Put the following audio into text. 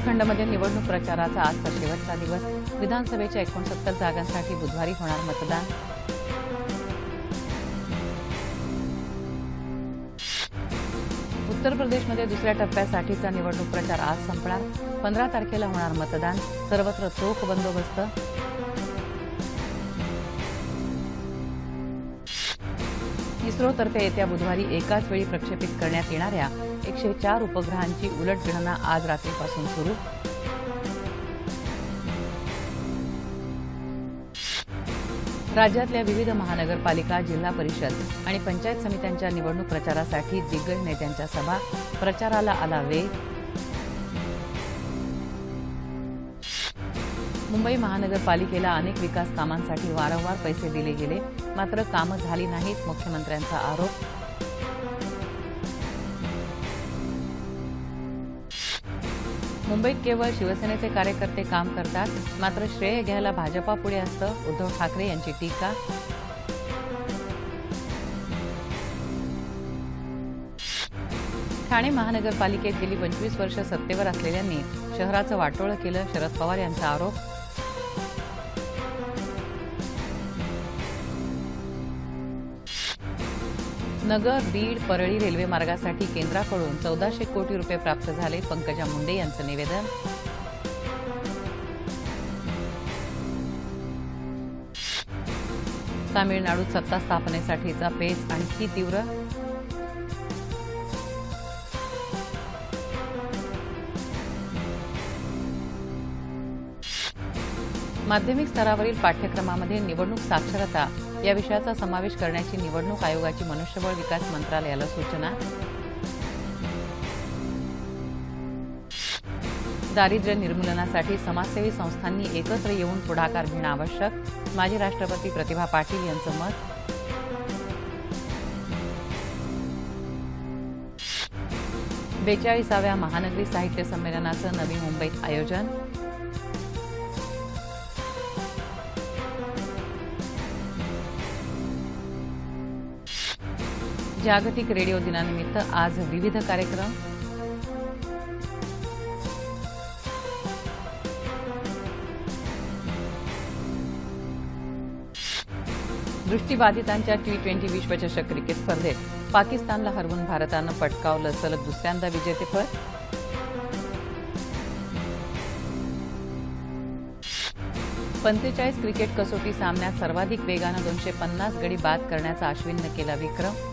उत्तराखंडमध्ये निवडणूक प्रचाराचा आजचा शेवटचा दिवस. विधानसभेच्या एकोणसत्तर जागांसाठी बुधवारी होणार मतदान. उत्तर प्रदेशमध्ये दुसऱ्या टप्प्यासाठीचा निवडणूक प्रचार आज संपणार. पंधरा तारखेला होणार मतदान. सर्वत्र चोख बंदोबस्त. इस्रोतर्फे येत्या बुधवारी एकाच वेळी प्रक्षेपित करण्यात येणाऱ्या एकशे चार उपग्रहांची उलटगणना आज रात्रीपासून सुरू. राज्यातल्या विविध महानगरपालिका जिल्हा परिषद आणि पंचायत समित्यांच्या निवडणूक प्रचारासाठी दिग्गज नेत्यांच्या सभा. प्रचाराला आला वेग मुंबई महानगरपालिकेला अनेक विकास कामांसाठी वारंवार पैसे दिले गेले. मात्र कामं झाली नाहीत मुख्यमंत्र्यांचा आरोप. मुंबईत केवळ शिवसेनेचे कार्यकर्ते काम करतात मात्र श्रेय घ्यायला भाजपा पुढे असतं उद्धव ठाकरे यांची टीका. ठाणे महानगरपालिकेत गेली पंचवीस वर्ष सत्तेवर असलेल्यांनी शहराचं वाटोळं केलं शरद पवार यांचा आरोप. नगर बीड परळी रेल्वे मार्गासाठी केंद्राकडून चौदाशे कोटी रुपये प्राप्त झाले पंकजा मुंडे यांचं निवेदन. तामिळनाडूत सत्ता स्थापनेसाठीचा पेच आणखी तीव्र. माध्यमिक स्तरावरील पाठ्यक्रमामध्ये निवडणूक साक्षरता या विषयाचा समावेश करण्याची निवडणूक आयोगाची मनुष्यबळ विकास मंत्रालयाला सूचना. दारिद्र्य निर्मूलनासाठी समाजसेवी संस्थांनी एकत्र येऊन पुढाकार घेणं आवश्यक. माजी राष्ट्रपती प्रतिभा पाटील यांचं मत. बेचाळीसाव्या महानगरी साहित्य संमेलनाचं नवी मुंबईत आयोजन. जागतिक रेडिओ दिनानिमित्त आज विविध कार्यक्रम. दृष्टीबाधितांच्या टी ट्वेंटी विश्वचषक क्रिकेट स्पर्धेत पाकिस्तानला हरवून भारतानं पटकावलं सलग दुसऱ्यांदा विजेतेपद. पंचेचाळीस क्रिकेट कसोटी सामन्यात सर्वाधिक वेगानं दोनशे पन्नास गडी बाद करण्याचा अश्विननं केला विक्रम.